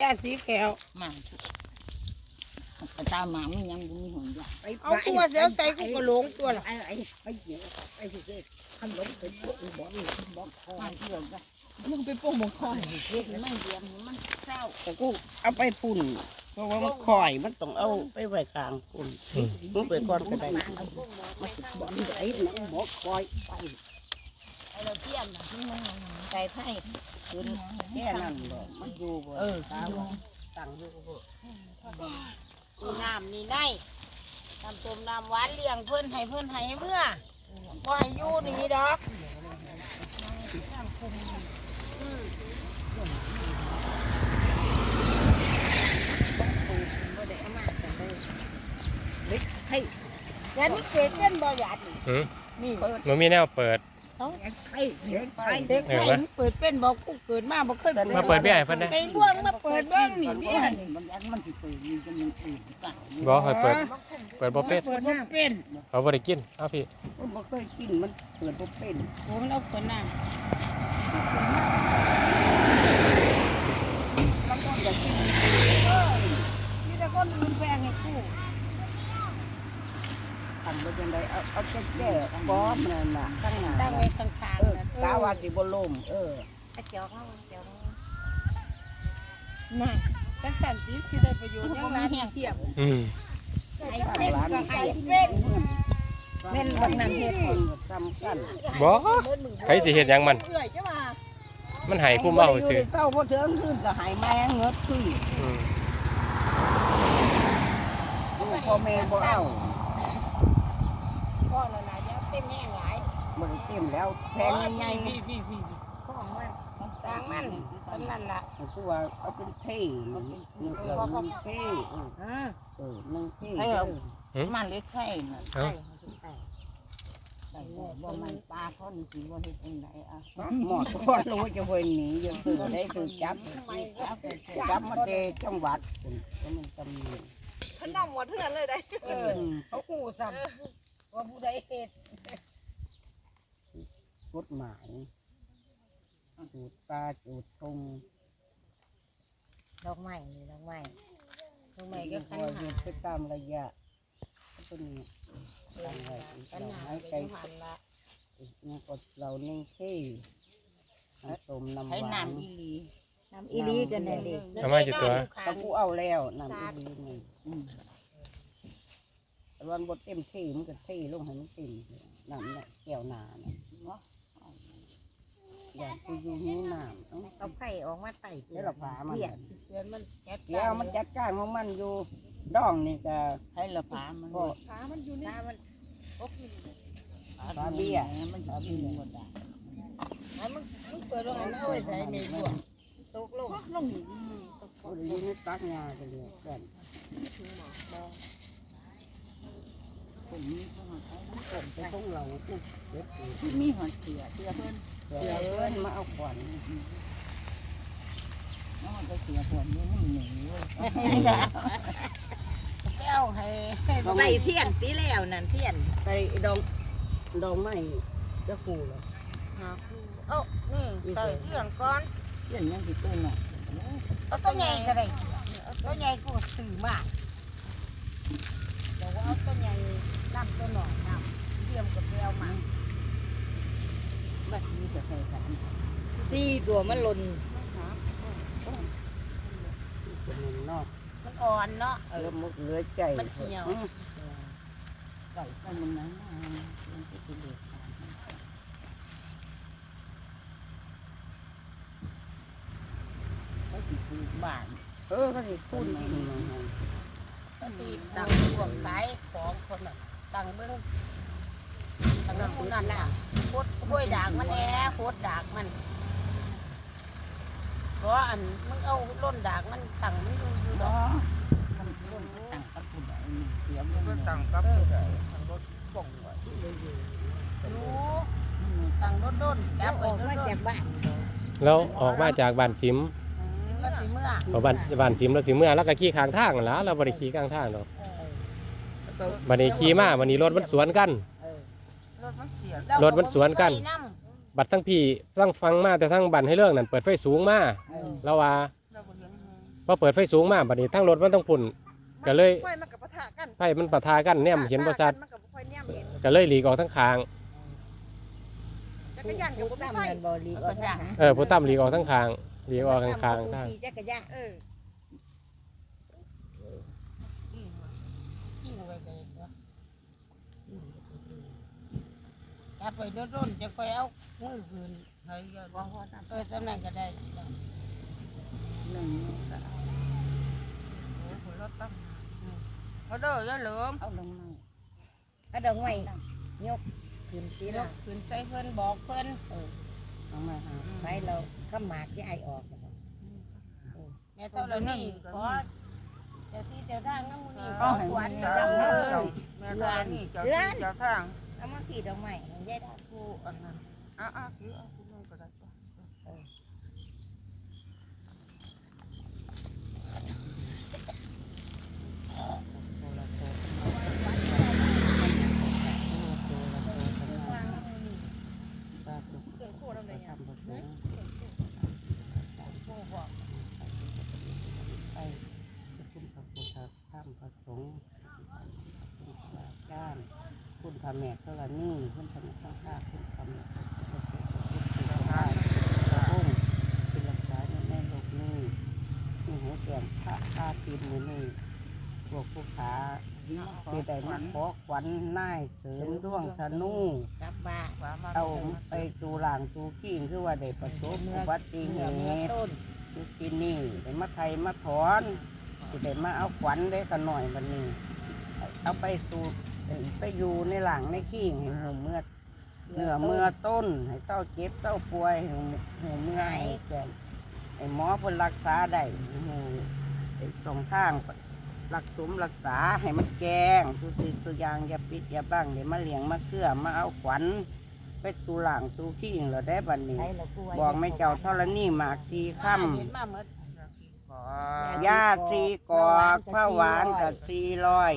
แก่สีแก้วมาไปตามหมามันยังบ่มีหนยาเอาตัวเสียวใส่กูก็หลงตัวละไอ้ไอ้ไอ้เหี้ยไอ้เหี้ยขนมเป็นพวกบอกบอกคอมาเที่ยวจ้ะมึงไปโป้งมงคอยเฮ็ดมันเดียมมันเศร้าแต่กูเอาไปปุ่นเพราะว่ามันคอยมันต้องเอาไปไว้กลางปุ่นมึงไปก่อนก็ได้มาสิบอกไอ้หนังบอกคอยไปไอ้ เราเที่ยงน่ะมันมันใจไผ่คืนแค่นั้นหรอกมันอยู่บ่เออตาตามมตั้งอยู่บ่นี่น้ำนี่ได้น้ำต้มน้ำหวานเลี้ยงเพิ่อนให้เพิ่อนให้เมื่อว่าให้อยู่นี่ดอกอืมให้ยานี่เกิดเป็นบ่หยาดนี่หืมนี่มันมีแนวเปิด ให้เด็กไปเด็กเออไทวะยมันเปิดเป็นบ่กูเกิดมาบ่เคยเปิดมาเปิดเบี้ยให้เพิ่นได้ไปบ่วงมาเปิดเบิ่งนี่เบี้ยมันยันมันสิเปิดมีจำนวนอื่นกันบ่ให้เปิด เปิดบ่เป็ดเปิดบ่เป็นเขาบ่ได้กินเอาพี่มันบ่เคยกินมันเปิดบ่เป็นผมเอาเปิดน้ำ บางคนอยากกิน มีแต่คนอื่นแพงให้กู ทำบ่จังไดเอาเอาแก่แก่ก้อม นั่นน่ะข้างหน้าตั้งไว้ข้างเออๆนั่นกาว่าสิบ่ล่มเออเจ้าเขาเจ้าน่ะจังสันติสิได้ประโยชน์ยังร้านเทียบอืมไอ้เป็ดก็ไอ้เป็ดแม่นบักนั้นเฮ็ดคนซ้ำกันบ่ใครสิเฮ็ดหยังมัน เอื่อยจ้ะว่ามันให้คุ้มเอาซื่อเก้าบ่เทิงขึ้นก็หายแม่เงือดขึ้นอืมลูกพ่อแม่บ่เอา พ่อน่ะน่ะยังเต็มแห้งหลาย บ่ได้เต็ มแล้ว แพงใหญ่พ่อมันต่างมันตอนนั้นล่ะๆกูว่าเอาเป็นเท่นี่เออมันเท่เอออ่าเออนึงเท่มันเล็กไข่น่ะเอ้าใส่บ่บ่มันปลาเขานี่สิบ่เฮ็ดจังไดอะหมอดก็รู้จะเพิ่นหนียังคือได้คือจับจับมาเดจังหวัดก็มันตำหนิขนมหมดเท่านั้นเลยได้ เออเขาขู่ซ้ำว่าผู้ใดเฮ็ด กฎหมายจูดปลาจูดทงดอกไม้นี่ดอกไม้ดอกไม้ก็ก็คคันอยหาเฮ็ดไปตามระยะก็เป็นตั้งไว้คันเราหาหายใจหันละนี่ก็เรานิ่งเท่น้ำส้มน้ำหให้วานน้ำอีหลีน้ำอีลีกันนั่นดิเอามาอยู่ตัวต้องกูเอาแล้วน้ำอีดีนี่อืมแต่วันบดเต็มที่มันก็ที่ลงให้มันเต็มน้ำเนี่ยแก้วหนาเนี่ยเนาะ อยากไปอยู่หิวน้ำเอ้าเอาไผ่ออกมาไต่เดี๋ยวเราพามันเสียเสียมันแก๊สเดี๋ยวมันจัดการของมันอยู่ดองนี่ก็ให้ละผามันก็ขามันอยู่นี่มันโอ้ยปลาเบี้ย มันจะกินหมดอะไอ้มึงมึงเปิดโรงงานเอาไว้ใส่เมย์บวกตกลงลงนี่ก็เลยอยู่ในตักงากันเลยกัน ผมมีเข้ามาใช้น้ำผมไปของเราอุ๊บเด็ดอีกที่มีหอดเสียเสียเพิ่นเดี๋ยวเอิ้นมาเอาขวัญน้องก็เสียผลนี่มันหนีเว้ยแก้วให้ให้ใส่เพี้ยนปีแล้วนั่นเพี้ยนไปดองดองไม้จะกูเหรอเอ้านี่ใส่เรื่องก่อนเรื่องยังสิตัวหน่อยเอาตัวใหญ่ก็ได้เอาตัวใหญ่กูซื้อมาเดี๋ยวว่าเอาตัวใหญ่ น้ำตัวหน่อยน้ำเทียมกับแก้วมาบัดนี้จะใส่สามสี่ตัวมันหล่นคนหนึ่งเนาะมันอ่อนเนาะเออมุกเหลือใจมันเหี่ยวอืมใส่ก็มันนั้นมันที่เป็นเด็กก็สิคือบ้านเออก็สิพูดมาให้มันให้ก็ตีตั้งพวกขายของคนน่ะ ตั้งเบิ้งตั้งน้ำสุนันแหละโคตรห้วยดากมันแหน่โคตรดากมันเพราะอันมึงเอาล้นดากมันตั้งมันอยู่อยู่ดเนาอกะมันร่วมตั้งกับผู้ใดนี่เสียมันก็ตั้ตั้งงกับผู้ใดตั้งรถป่องไว้รู้ตั้งรถด้นจับอไปอกรมาถด้จานกบ้านแล้วออกมาจากบ้านซิมแล้วสิเมื่อเอาบ้านบ้านซิมแล้วสิเมื่อแล้วก็ขี่ข้างทางนั่นล่ะเราบ่ได้ขี่ข้างทางดอก บัดนี้ขี่มาบัดนี้รถมันสวนกัน รถมันเสียรถมันสวนกัน บัดทั้งพี่ทั้งฟังมาแต่ทั้งบันให้เรื่องนั่นเปิดไฟสูงมาเออแล้วว่าเราบ่เลี้ยงพอเปิดไฟสูงมาบัดนี้ทั้งรถมันต้องพุ่น ก็เลยไฟมันกับปะทะกันไฟมันปะทะกันแนมเห็นบ่ชัดมันกับไฟแนมเห็นก็เลยหลีกออกทั้งคางจักรยานกับผู้บ่มีตั้มไฟเงินบริก็ย่างเออผู้ตั้มหลีกออกทั้งคางหลีกออกข้างคางทางขี่จักรยานเออ ยิ่งไว้เลยเนาะ จับไปโดนๆจะค่อยเอามือคืนเฮ้ยก็เออสำแหนักก็ได้หนึ่งโอ้โหรถตั้งเขาเด้อยายเหลือมเอาลงมาก็ดองไว้ยกขึ้นตียละขึ้นใส่เพิ่นบอกเพิ่นเออเอามาหาไปเราข้ามหมากที่ไอออกแม่เท่านี้ขอเจ้าที่เจ้าทางน้ำมูนี่ขอาอให้ขวัญเจ้าเจ้าเจ้าเอ้ยแม่ตานี่เจ้าที่เจ้าทาง เอามาขี่ดอกไม้มันได้ด้ผู้อันนั้นอะอะคือเอาคุณน้องก็ได้ป่ะเครื่องโคตรอะไรเนี่ยผู้บอกไปคุณพระพุทธธรรมพระสงฆ์คุณพระอาจารย์ คุณพระแม่ธรณีคุณพระแม่ข้างข้าคุณพระแม่พระพุทธคุณพระพระองค์เป็นรักษาในแม่โลกนี้มีหัวแก่พระอาตย์มือนี้พวกผู้ขาที่ได้มาขอขวัญนายเสริมร่วงธนูเอาไปจูหลางจูขี้คือว่าได้ประสบอุบัติเหตุต้นอยู่ที่นี่ได้มาไทยมาถอนสิได้มาเอาขวัญได้กันหน่อยวันนี้ เอาไปสู่ ไปอยู่ในหลังในขี้ให้หูเมื่อเหนือเมื่อต้น ให้เต้าเจ็บเต้าป่วยให้หูเมื่อให้แก่ให้หมอเพิ่นรักษาได้หูไอ้สองทางรักสมรักษาให้มันแกงทุกสิ่งทุกอย่างอย่าปิดอย่าบังเดี๋ยวมาเลี้ยงมาเกลือมาเอาขวัญไปสู่หลังสู่ขี้เราได้บัดนี้ใช้เรากู้ไว้บอกไม่เจ้าธรณีหมากสีค่ำเห็นมาหมดยาสีกอกผ้าหวานกับสีร้อย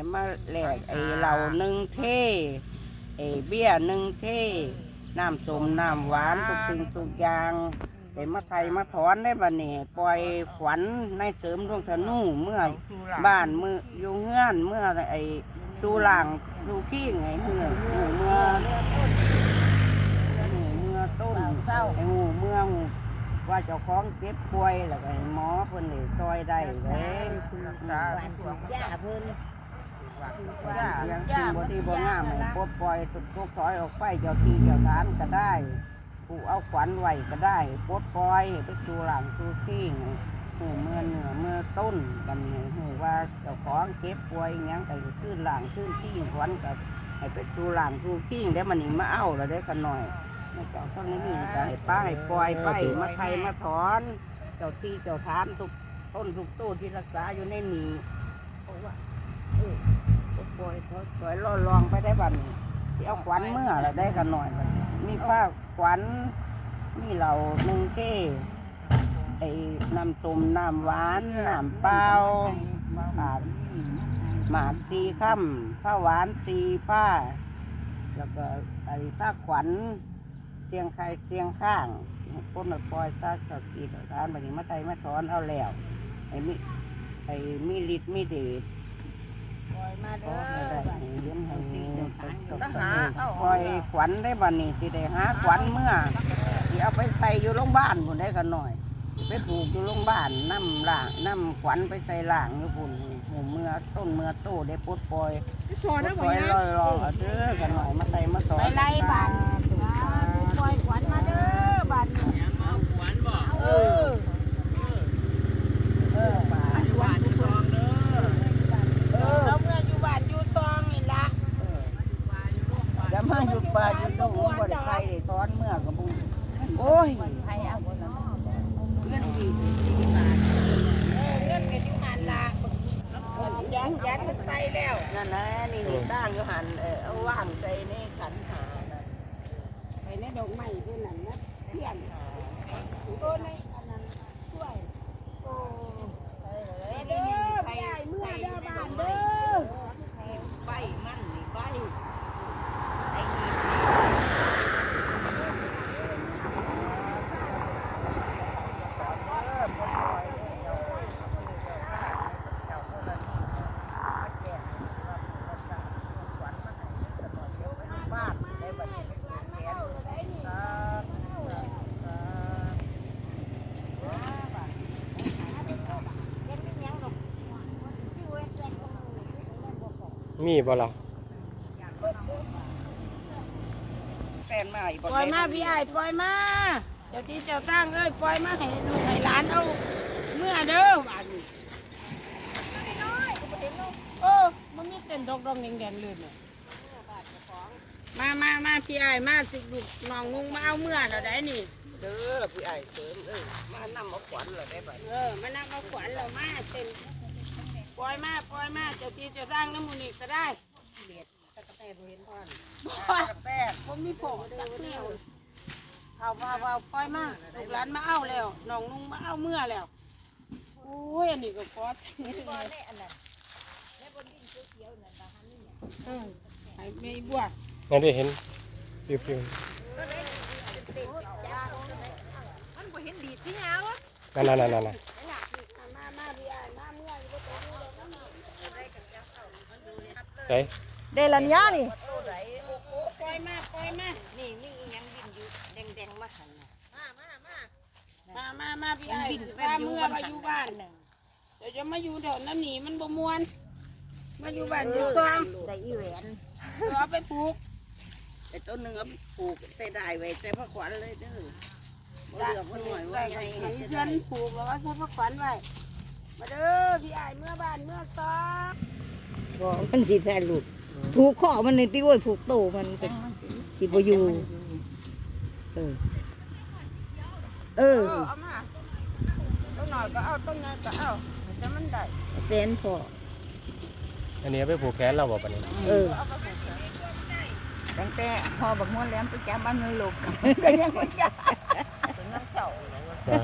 เห็นมาแหลกไอเหล่าหนึ่งเท่ไอเบี้ยหนึ่งเท่น้ำส้มน้ำหวานทุกสิ่งทุกอย่างเห็นมาไทยมาถอนได้บัดนี้ปล่อยขวัญในเสริมดวงธนูเมื่อบ้านมืออยู่เงื่อนเมื่อไอดูหลังดูขี้ไงเมื่อหูเมื่อหูเมื่อต้นเศร้าไอหูเมื่อหูว่าเจ้าของเจ็บป่วยแล้วก็ให้หมอเพิ่นนี่ซอยได้เลยคุณรักษาหวานถูกย่าเพิ่น ว่าเสียงสิ่งบ่ที่บ่งามให้ปลดปล่อยทุกทุกถอยออกไปเจ้าที่เจ้าทานก็ได้ผู้เอาขวัญไว้ก็ได้ปลดปล่อยไปสู่หลังสู่ที่ให้หูเมื่อเหนือเมื่อต้นกันห้หูว่าเจ้าของเจ็บป่วยอิหยังก็ขึ้นหลังขึ้นที่ขวัญก็ให้ไปสู่หลังสู่ที่ได้มันนี่มาเอาแล้วได้กันหน่อยม่เจ้าเท่านี้นี่ก็ให้ป้าให้ปล่อยไปมาไทยมาถอน เจ้าที่เจ้าทานทุกต้นทุกตู้ที่รักษาอยู่ในนี้เพราะว่าเออ ปล่อยเขาปล่อยล่อลองไปได้บัดนี้ที่เอาขวัญเมื่อเราได้กันหน่อยบัดนี้มีผ้าขวัญมีเหล่าหนึ่งเก้ไอ้น้ำต้มน้ำหวานน้ำเปล่าหมากหมากสีค่ำผ้าหวานสีผ้า แล้วก็ไอ้ผ้าขวัญเสียงใครเสียงข้างพ้นมาปล่อยซาสกีดทานบัดนี้มาไตมาถอนเอาแล้วไอ้มีไอ้มีฤทธิ์มีเดช ปล่อยมาก็เด้อให้ได้บัดให้นี้เลี้ยงให้มีตกทตหารเอาปล่อยขวัญได้บัดนี้สิได้หาขวัญเมื่อสิเอาไปใส่อยู่โรงพยาบาลคนได้กันหน่อยสิไปปลูกอยู่โรงพยาบาลน้ำล่างน้ำขวัญไปใส่ล่างอยู่พุ่นหูเมื่อต้นเมื่อโตได้ปลดปล่อยสอนปลนะดบ่ปล่อยยาลอยลอเอาเด้อกันหน่อยมาไตมาสอนไปไล่บ้านปล่อยขวัญมาเด้อบ้านนี้เออเออมา เออเราเมื่ออยู่บ้านอยู่ตองนี่ละ อย่ามาอยู่ป่าอยู่ตรงบ่ได้ไปได้ตอนเมื่อกับบุญโอ้ยใครเอาบ่ล่ะเงินดีเออเงินก็อยู่หันละยันยันมันใส่แล้วนั่นนะนี่นี่ตั้งอยู่หันเออว่างใจในขันหาน่ะไปในดอกไม้ด้วยนั่นนะเทียนโอ้ในอันนั้นช่วยโอ้เด้อไปได้เมื่อเด้อบ้านเด้อ ใบมันนี่ใบ มีบ่ล่ะแฟนมาอีกปล่อยมาพี่ไอ้ายปล่อยมา เจ้าที่เจ้าตั้งเอ้ยปล่อยมาให้ลูกให้หลานเอาเมื่อเด้อบ้านนี้โอ้มันมีเต้นดอกดองแดงๆเลยเนี่ยมามามาพี่ไอ้ายมาสิลูกน้องงงมาเอาเมื่อแล้วได้นี่ เด้อพี่ไอ้เสริมเอ้ยมานำเอาขวัญเหรอได้บัดเออมานั่งเอาขวัญเรามาเต็ม ปล่อยมาปล่อยมาเจ้าที่เจ้าตั้งน้ำมูนี่ก็ได้ตะแตบ่เห็นพ่อนบ่ผมมีโผล่จักแนวเอาว่าว่าปล่อยมาลูกหลานมาเอาแล้วน้องนุ่งมาเอาเมื่อแล้วโอ้ยอันนี้ก็พอทั้งนี้เลยเออไอ้ไม่บัวนั่นได้เห็นปิวมันบ่เห็นดีที่หยังวะๆนั่นๆๆๆมามาพี่อ้ายมาเมื่ออยู่บ่ต้องรู้แล้วนะ ใส่เดลัญญานี่ปล่อยมาปล่อยมา นี่มีอีหยังบินอยู่แดงๆมาหันน่ะมามามาพี่อ้ายมาเมื่อมาอยู่บ้านเดี๋ยวจะมาอยู่แถวน้ำหนีมันบ่มวน มาอยู่บ้านอยู่ซองได้อีแหวนเอาไปปลูกไอ้ต้นหนึงเอาปลูกใส่ได้ไว้ใส่พระขวัญเลยเด้อบ่เหลือกบ่หน่อยว่าไว้ไงให้เพื่อนปลูกแล้วก็ใช้พระขวัญไว้ มาเด้อพี่อ้ายเมื่อบ้านเมื่อซอง บ่มันสิแพ้ลูกผูกคอมันนี่ติโอ้ยผูกโตมันก็สิบ่อยู่เออเออ เออเอามาต้นหน่อยก็เอาต้นใหญ่ก็เอาแต่มันได้แตนพออันนี้เอาไปผูกแขนเราบ่ปานนี้เออตั้งแต่พอบักม่วนแหลมไปจับบ้านมันลูกก็ยังบ่จับเป็นน้ำเสาอ่า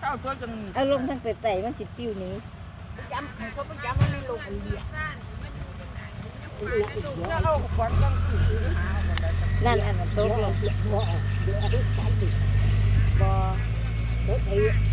เสาตัวจนเอาลงทางไต่ๆมันสิปิ้วหนี้จับมันก็ไปจับมันในลูกอันเดียว นั่นอาขวัญต้องถือหาคนใดนั่นอันนั้นตกลงบ่บ่